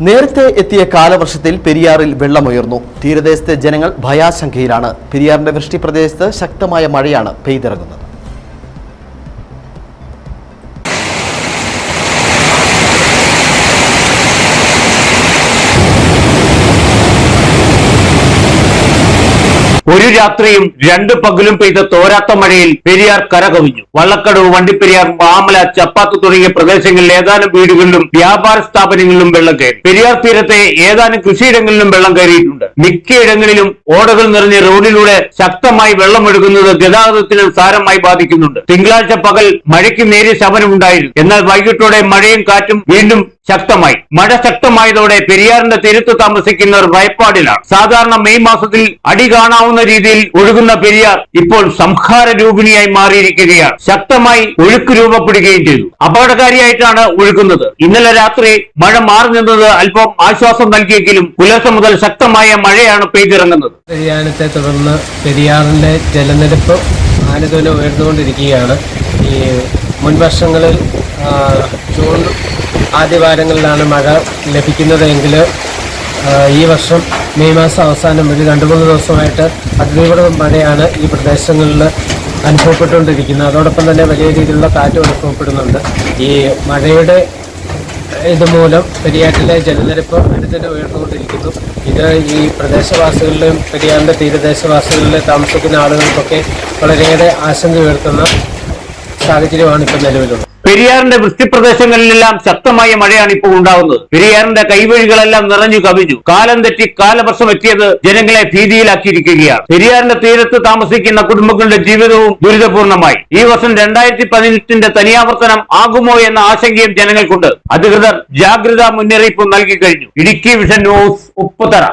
നേരത്തെ എത്തിയ കാലവർഷത്തിൽ പെരിയാറിൽ വെള്ളമുയർന്നു. തീരദേശത്തെ ജനങ്ങൾ ഭയാശങ്കയിലാണ്. പെരിയാറിന്റെ വൃഷ്ടി പ്രദേശത്ത് ശക്തമായ മഴയാണ് പെയ്തിറങ്ങുന്നത്. ഒരു രാത്രിയും രണ്ട് പകലും പെയ്ത തോരാത്ത മഴയിൽ പെരിയാർ കരകവിഞ്ഞു. വള്ളക്കടവ് വണ്ടിപ്പെരിയാർ മാമല ചപ്പാത്ത് തുടങ്ങിയ പ്രദേശങ്ങളിൽ ഏതാനും വീടുകളിലും വ്യാപാര സ്ഥാപനങ്ങളിലും വെള്ളം കയറി. പെരിയാർ തീരത്തെ ഏതാനും കൃഷിയിടങ്ങളിലും വെള്ളം കയറിയിട്ടുണ്ട്. മിക്കയിടങ്ങളിലും ഓടകൾ നിറഞ്ഞ റോഡിലൂടെ ശക്തമായി വെള്ളമൊഴുകുന്നത് ഗതാഗതത്തിന് സാരമായി ബാധിക്കുന്നുണ്ട്. തിങ്കളാഴ്ച പകൽ മഴയ്ക്ക് നേരിയ ശമനമുണ്ടായിരുന്നു. എന്നാൽ വൈകിട്ടോടെ മഴയും കാറ്റും വീണ്ടും ശക്തമായി. മഴ ശക്തമായതോടെ പെരിയാറിന്റെ തീരത്ത് താമസിക്കുന്നവർ ഭയപ്പാടിലാണ്. സാധാരണ മെയ് മാസത്തിൽ അടി കാണാവുന്ന രീതിയിൽ ഒഴുകുന്ന പെരിയാർ ഇപ്പോൾ സംഹാര രൂപിണിയായി മാറിയിരിക്കുകയാണ്. ശക്തമായി ഒഴുക്ക് രൂപപ്പെടുകയും ചെയ്തു. അപകടകാരിയായിട്ടാണ് ഒഴുകുന്നത്. ഇന്നലെ രാത്രി മഴ മാറി നിന്നത് അല്പം ആശ്വാസം നൽകിയെങ്കിലും പുലർച്ചെ മുതൽ ശക്തമായ മഴയാണ് പെയ്തിറങ്ങുന്നത്. വ്യതിയാനത്തെ തുടർന്ന് പെരിയാറിന്റെ ജലനിരപ്പ് ആനുകൂല്യം ഉയർന്നുകൊണ്ടിരിക്കുകയാണ്. ഈ മുൻ വർഷങ്ങളിൽ ആ, ജൂൺ ആദ്യവാരങ്ങളിലാണ് മഴ ലഭിക്കുന്നതെങ്കിൽ ഈ വർഷം മെയ് മാസം അവസാനം ഒരു രണ്ട് മൂന്ന് ദിവസമായിട്ട് അതിതീവ്ര മഴയാണ് ഈ പ്രദേശങ്ങളിൽ അനുഭവപ്പെട്ടുകൊണ്ടിരിക്കുന്നത്. അതോടൊപ്പം തന്നെ വലിയ രീതിയിലുള്ള കാറ്റും അനുഭവപ്പെടുന്നുണ്ട്. ഈ മഴയുടെ ഇതുമൂലം പെരിയാറ്റിലെ ജലനിരപ്പ് അനുദിനം ഉയർന്നുകൊണ്ടിരിക്കുന്നു. ഇത് ഈ പ്രദേശവാസികളിലും പെരിയാറിന്റെ തീരദേശവാസികളിലെ താമസിക്കുന്ന ആളുകൾക്കൊക്കെ വളരെയേറെ ആശങ്ക ഉയർത്തുന്ന സാഹചര്യമാണ് ഇപ്പം നിലവിലുള്ളത്. പെരിയാറിന്റെ വൃഷ്ടിപ്രദേശങ്ങളിലെല്ലാം ശക്തമായ മഴയാണ് ഇപ്പോൾ ഉണ്ടാകുന്നത് പെരിയാറിന്റെ കൈവഴികളെല്ലാം നിറഞ്ഞു കവിഞ്ഞു. കാലം തെറ്റി കാലവർഷം എത്തിയത് ജനങ്ങളെ ഭീതിയിലാക്കിയിരിക്കുകയാണ്. പെരിയാറിന്റെ തീരത്ത് താമസിക്കുന്ന കുടുംബങ്ങളുടെ ജീവിതവും ദുരിതപൂർണമായി. ഈ വർഷം രണ്ടായിരത്തി പതിനെട്ടിന്റെ തനിയാവർത്തനം ആകുമോ എന്ന ആശങ്കയും ജനങ്ങൾക്കുണ്ട്. അധികൃതർ ജാഗ്രതാ മുന്നറിയിപ്പ് നൽകി കഴിഞ്ഞു. Idukki vision news Upputhara.